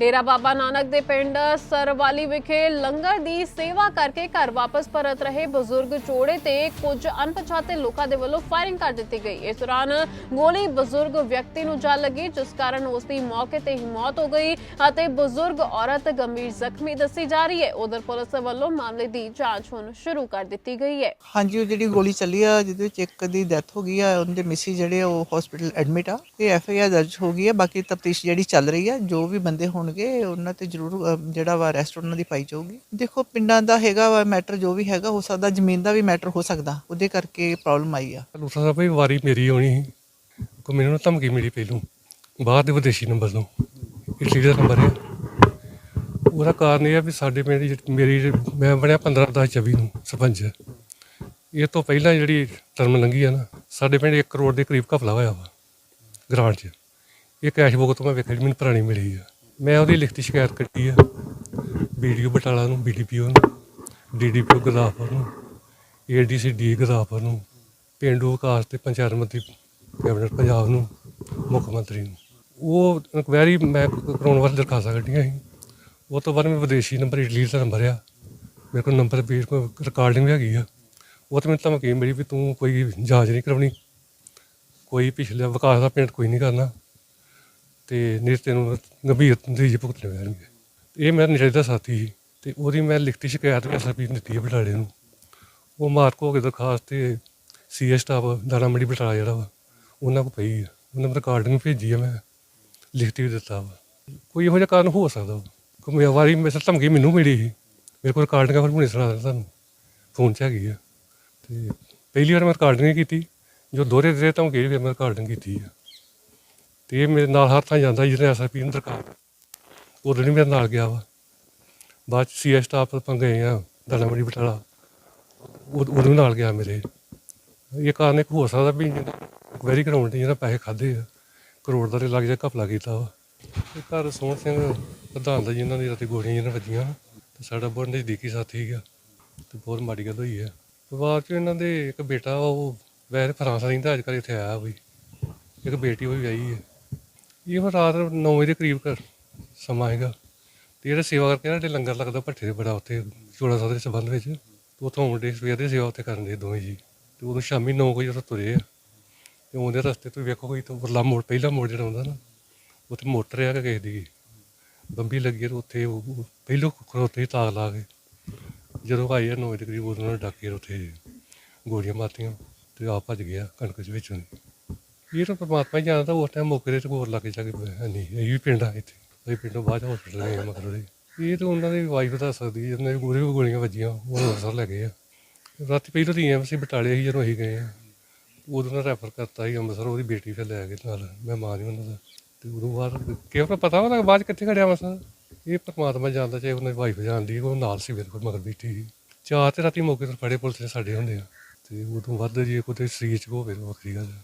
ਡੇਰਾ ਬਾਬਾ ਨਾਨਕ ਦੇ ਪਿੰਡ ਸਰਵਾਲੀ ਵਿਖੇ ਲੰਗਰ ਦੀ ਸੇਵਾ ਕਰਕੇ ਘਰ ਵਾਪਸ ਪਰਤ ਰਹੇ ਬਜ਼ੁਰਗ ਜੋੜੇ ਤੇ ਕੁਝ ਅਣਪਛਾਤੇ ਲੋਕਾਂ ਦੇ ਵੱਲੋਂ ਫਾਇਰਿੰਗ ਕਰ ਦਿੱਤੀ ਗਈ। ਇਸ ਦੌਰਾਨ ਗੋਲੀ ਬਜ਼ੁਰਗ ਵਿਅਕਤੀ ਨੂੰ ਜਾ ਲੱਗੀ, ਜਿਸ ਕਾਰਨ ਉਸ ਦੀ ਮੌਕੇ ਤੇ ਹੀ ਮੌਤ ਹੋ ਗਈ ਅਤੇ ਬਜ਼ੁਰਗ ਔਰਤ ਗੰਭੀਰ ਜ਼ਖਮੀ ਦੱਸੀ ਜਾ ਰਹੀ ਹੈ। ਉਧਰ ਪੁਲਿਸ ਵੱਲੋਂ ਮਾਮਲੇ ਦੀ ਜਾਂਚ ਹੁਣ ਸ਼ੁਰੂ ਕਰ ਦਿੱਤੀ ਗਈ ਹੈ। ਹਾਂਜੀ, ਉਹ ਜਿਹੜੀ ਗੋਲੀ ਚੱਲੀ ਆ, ਜਿਹਦੇ ਵਿੱਚ ਇੱਕ ਦੀ ਡੈਥ ਹੋ ਗਈ ਆ, ਉਹਦੇ ਮਿਸੀ ਜਿਹੜੇ ਉਹ ਹਸਪੀਟਲ ਐਡਮਿਟ ਆ, ਤੇ ਐਫ ਆਈ ਆਰ ਦਰਜ ਹੋ ਗਈ ਹੈ ਬਾਕੀ ਤਫਤੀਸ਼ ਜਿਹੜੀ ਚੱਲ ਰਹੀ ਹੈ ਜੋ ਵੀ ਬੰਦੇ ਹੋਣ ਹੋਣਗੇ, ਉਹਨਾਂ ਤੇ ਜ਼ਰੂਰ ਜਿਹੜਾ ਵਾ ਅਰੈਸਟ ਉਹਨਾਂ ਦੀ ਪਾਈ ਜਾਊਗੀ। ਦੇਖੋ, ਪਿੰਡਾਂ ਦਾ ਹੈਗਾ ਵਾ ਮੈਟਰ ਜੋ ਵੀ ਹੈਗਾ, ਹੋ ਸਕਦਾ ਜ਼ਮੀਨ ਦਾ ਵੀ ਮੈਟਰ ਹੋ ਸਕਦਾ। ਉਹਦੇ ਕਰਕੇ ਪ੍ਰੋਬਲਮ ਆਈ ਆ। ਲੂਥਾ ਸਾਹਿਬ ਵੀ ਵਾਰੀ ਮੇਰੀ ਆਉਣੀ ਸੀ। ਕੋ ਮੈਨੂੰ ਧਮਕੀ ਮਿਲੀ ਪਹਿਲੋਂ। ਬਾਹਰ ਦੇ ਵਿਦੇਸ਼ੀ ਨੰਬਰ ਤੋਂ। ਇਟਲੀ ਦਾ ਨੰਬਰ ਹੈ ਉਹਦਾ ਕਾਰਨ ਇਹ ਆ ਵੀ ਸਾਡੇ ਪਿੰਡ ਮੇਰੀ ਮੈਂ ਬਣਿਆ 15 10 24 ਨੂੰ ਸਰਪੰਚ। ਇਹ ਤੋਂ ਪਹਿਲਾਂ ਜਿਹੜੀ ਟਰਮ ਲੰਘੀ ਆ ਨਾ, ਸਾਡੇ ਪਿੰਡ 1 ਕਰੋੜ ਦੇ ਕਰੀਬ ਘਪਲਾ ਹੋਇਆ ਵਾ, ਗ੍ਰਾਂਟ 'ਚ। ਇਹ ਕੈਸ਼ ਬੁੱਕ ਤੋਂ ਮੈਂ ਵੇਖਿਆ ਜਿਹੜੀ ਮੈਨੂੰ ਪੁਰਾਣੀ ਮਿਲੀ ਆ। ਮੈਂ ਉਹਦੀ ਲਿਖਤੀ ਸ਼ਿਕਾਇਤ ਕੱਟੀ ਆ। ਵੀਡੀਓ ਬਟਾਲਾ ਨੂੰ ਬੀਡੀਪੀਓ ਨੂੰ ਡੀਡੀਪੀਓ ਗੁਰਦਾਸਪੁਰ ਨੂੰ ਏਡੀਸੀ ਡੀ ਗੁਰਦਾਸਪੁਰ ਨੂੰ, ਪੇਂਡੂ ਵਿਕਾਸ ਤੇ ਪੰਚਾਇਤ ਮੰਤਰੀ, ਕੈਬਨਿਟ ਪੰਜਾਬ ਨੂੰ, ਮੁੱਖ ਮੰਤਰੀ ਨੂੰ। ਉਹ ਇਨਕੁਆਇਰੀ ਮੈਂ ਕਰਾਉਣ ਵਾਸਤੇ ਦਰਖਾਸਤਾਂ ਕੱਢੀਆਂ ਸੀ। ਉਹ ਤੋਂ ਬਾਅਦ ਮੈਂ ਵਿਦੇਸ਼ੀ ਨੰਬਰ ਇਟਲੀ ਦਾ ਨੰਬਰ ਆ। ਮੇਰੇ ਕੋਲ ਨੰਬਰ ਵੀ ਕੋਈ ਰਿਕਾਰਡਿੰਗ ਵੀ ਹੈਗੀ ਆ। ਉਹ ਤੇ ਮੈਨੂੰ ਧਮਕੀ ਮਿਲੀ ਵੀ ਤੂੰ ਕੋਈ ਜਾਂਚ ਨਹੀਂ ਕਰਾਉਣੀ। ਕੋਈ ਪਿਛਲੇ ਵਿਕਾਸ ਦਾ ਪੇਂਟ ਕੋਈ ਨਹੀਂ ਕਰਨਾ। ਤੇ ਨਹੀਂ ਨੂੰ ਗੰਭੀਰ ਨਤੀਜੇ ਭੁਗਤਣੇ ਪੈਣਗੇ ਇਹ ਮੇਰਾ ਨਸ਼ੇ ਦਾ ਸਾਥੀ ਸੀ ਤੇ ਉਹਦੀ ਮੈਂ ਲਿਖਤੀ ਸ਼ਿਕਾਇਤ ਐਸਐਸਪੀ ਨੂੰ ਦਿੱਤੀ ਹੈ ਬਟਾਲੇ ਨੂੰ। ਉਹ ਮਾਰਕ ਹੋ ਕੇ ਦਰਖਾਸਤ ਤੇ ਸੀਏ ਸਟਾਫ ਦਾਣਾ ਮੰਡੀ ਬਟਾਲਾ ਜਿਹੜਾ ਵਾ, ਉਹਨਾਂ ਕੋ ਪਈ ਆ। ਉਹਨਾਂ ਨੇ ਰਿਕਾਰਡਿੰਗ ਭੇਜੀ ਆ ਮੈਂ, ਲਿਖਤੀ ਵੀ ਦਿੱਤਾ ਵਾ। ਕੋਈ ਇਹੋ ਜਿਹਾ ਕਾਰਨ ਹੋ ਸਕਦਾ ਵਾ? ਕੋਈ ਮੇਰੀ ਵਾਰੀ ਮੇਰੇ ਤੋਂ ਧਮਕੀ ਮੈਨੂੰ ਮਿਲੀ ਸੀ। ਮੇਰੇ ਕੋਲ ਰਿਕਾਰਡਿੰਗਾਂ ਆ, ਫਿਰ ਹੁਣੇ ਸੁਣਾ ਦਿੰਦਾ ਤੁਹਾਨੂੰ। ਫੋਨ 'ਚ ਹੈਗੀ ਆ। ਤੇ ਪਹਿਲੀ ਵਾਰ ਮੈਂ ਰਿਕਾਰਡਿੰਗ ਕੀਤੀ। ਜੋ ਦੋਹਰੇ ਦੇ ਧਮਕੀ ਫਿਰ ਮੈਂ ਰਿਕਾਰਡਿੰਗ ਕੀਤੀ ਆ। ਤੇ ਇਹ ਮੇਰੇ ਨਾਲ ਹਰ ਥਾਂ ਜਾਂਦਾ ਜਿਹਨੇ ਐਸਐਸਪੀ ਨੂੰ ਦਰਕਾਰ ਉਦੋਂ ਨਹੀਂ ਮੇਰੇ ਨਾਲ ਗਿਆ ਵਾ। ਬਾਅਦ ਚ ਸੀਐਸ ਸਟਾਫ ਆਪਾਂ ਗਏ ਆ ਦਾਣਾ ਮੰਡੀ ਬਟਾਲਾ। ਉਹ ਉਹਨੂੰ ਨਾਲ ਗਿਆ ਮੇਰੇ। ਇਹ ਕਾਰਨ ਇੱਕ ਹੋ ਸਕਦਾ ਵੀ ਵੈਰੀ ਕਰਾਉਣ ਦੀ ਜਿਹੜਾ ਪੈਸੇ ਖਾਦੇ ਆ, ਕਰੋੜ ਦਾ ਤੇ ਲੱਗ ਜਾ ਘਪਲਾ ਕੀਤਾ ਵਾ। ਇਹ ਘਰ ਸੋਹਣ ਸਿੰਘ ਪ੍ਰਧਾਨ ਦਾ ਜਿਨ੍ਹਾਂ ਦੀ ਰਾਤੀ ਗੋਲੀਆਂ ਜਿਹਨਾਂ ਵੱਜੀਆਂ, ਤੇ ਸਾਡਾ ਬਹੁਤ ਨਜ਼ਦੀਕੀ ਸਾਥੀ ਗਿਆ ਤੇ ਬਹੁਤ ਮਾੜੀ ਗੱਲ ਹੋਈ ਹੈ ਪਰਿਵਾਰ ਚ ਇਹਨਾਂ ਦੇ ਇੱਕ ਬੇਟਾ ਵਾ, ਉਹ ਵੈਸੇ ਫਰਾਂਸ ਰਹਿੰਦਾ, ਅੱਜ ਕੱਲ੍ਹ ਇੱਥੇ ਆਇਆ ਵੀ। ਇੱਕ ਬੇਟੀ ਉਹ ਵੀ ਵਿਆਹੀ ਹੈ ਇਹ ਹੁਣ ਰਾਤ 9 ਵਜੇ ਦੇ ਕਰੀਬ ਕਰ ਸਮਾਂ ਹੈਗਾ ਤੇ ਜਿਹੜਾ ਸੇਵਾ ਕਰਕੇ ਨਾ ਜਿਹੜੇ ਲੰਗਰ ਲੱਗਦਾ ਭੱਠੇ ਦੇ ਬੜਾ ਉੱਥੇ ਚੋੜਾ ਸਾਹਿਬ ਦੇ ਸੰਬੰਧ ਵਿੱਚ, ਤੇ ਉੱਥੋਂ ਮੁੰਡੇ ਸਵੇਰ ਦੀ ਸੇਵਾ ਉੱਥੇ ਕਰਨ ਦੇ ਦੋਵੇਂ ਜੀ। ਤੇ ਉਦੋਂ ਸ਼ਾਮੀ 9 ਵਜੇ ਉੱਥੋਂ ਤੁਰੇ ਆ। ਤੇ ਉਹਦੇ ਰਸਤੇ ਤੋਂ ਵੇਖੋ ਕੋਈ ਤਾਂ ਉਰਲਾ ਮੋੜ, ਪਹਿਲਾ ਮੋੜ ਜਿਹੜਾ ਹੁੰਦਾ ਨਾ, ਉੱਥੇ ਮੋਟਰ ਆ ਕੇ ਕਿਸੇ ਦੀ। ਬੰਬੀ ਲੱਗੀ ਤੇ ਉੱਥੇ ਉਹ ਉਹ ਪਹਿਲੋਂ ਖੜੋਤੇ ਸੀ ਤਾਕ ਲਾ ਕੇ ਜਦੋਂ ਆਏ ਆ 9 ਵਜੇ ਦੇ ਕਰੀਬ ਉਦੋਂ ਉਹਨਾਂ ਨੇ ਡਾਕੇ ਉੱਥੇ ਗੋਲੀਆਂ ਮਾਰਤੀਆਂ ਤੇ ਆਪ ਭੱਜ ਗਿਆ ਕਣਕ ਦੇ ਵਿੱਚੋਂ। ਇਹ ਤਾਂ ਪਰਮਾਤਮਾ ਹੀ ਜਾਣਦਾ, ਉਸ ਟਾਈਮ ਮੌਕੇ ਤੇ ਗੋਰ ਲੱਗ ਜਾ ਕੇ ਹੈ ਨਹੀਂ, ਇਹ ਵੀ ਪਿੰਡ ਆ ਇੱਥੇ। ਇਹ ਪਿੰਡੋਂ ਬਾਅਦ ਹਸਪੀਟਲ ਗਏ ਆ ਮਤਲਬ ਇਹ। ਤਾਂ ਉਹਨਾਂ ਦੀ ਵਾਈਫ ਦੱਸ ਸਕਦੀ ਹੈ ਦੇ ਦੀ ਗੋਰੇ ਗੋਲੀਆਂ ਵੱਜੀਆਂ, ਉਹ ਅੰਮ੍ਰਿਤਸਰ ਲੈ ਗਏ ਆ। ਰਾਤੀ ਪਹਿਲਾਂ ਤਾਂ ਐਮਸੀ ਬਟਾਲੇ ਸੀ ਜਦੋਂ ਅਸੀਂ ਗਏ ਆ। ਉਦੋਂ ਨਾਲ ਰੈਫਰ ਕਰਤਾ ਸੀ ਅੰਮ੍ਰਿਤਸਰ, ਉਹਦੀ ਬੇਟੀ ਫਿਰ ਲੈ ਕੇ ਨਾਲ, ਮੈਂ ਮਾਂ ਨਹੀਂ ਉਹਨਾਂ ਦਾ। ਤੇ ਉਦੋਂ ਬਾਅਦ ਕਿਉਂ ਪਤਾ ਉਹਦਾ ਬਾਅਦ 'ਚ ਕਿੱਥੇ ਖੜਿਆ ਮਸਾ ਇਹ ਪਰਮਾਤਮਾ ਜਾਣਦਾ, ਚਾਹੇ ਉਹਨਾਂ ਦੀ ਵਾਈਫ ਜਾਣਦੀ ਉਹ ਨਾਲ ਸੀ ਮੇਰੇ ਕੋਲ, ਮਗਰ ਬੈਠੀ ਸੀ। ਚਾਰ ਤੇ ਰਾਤੀ ਮੌਕੇ ਤੇ ਫੜੇ ਪੁਲਿਸ ਨੇ ਸਾਡੇ ਹੁੰਦੇ ਆ। ਤੇ ਉਦੋਂ ਵੱਧ ਜੇ ਕੋਈ ਸਰੀਰ ਚ ਹੋਵੇ ਤਾਂ ਵੱਖਰੀ ਗੱਲ ਆ।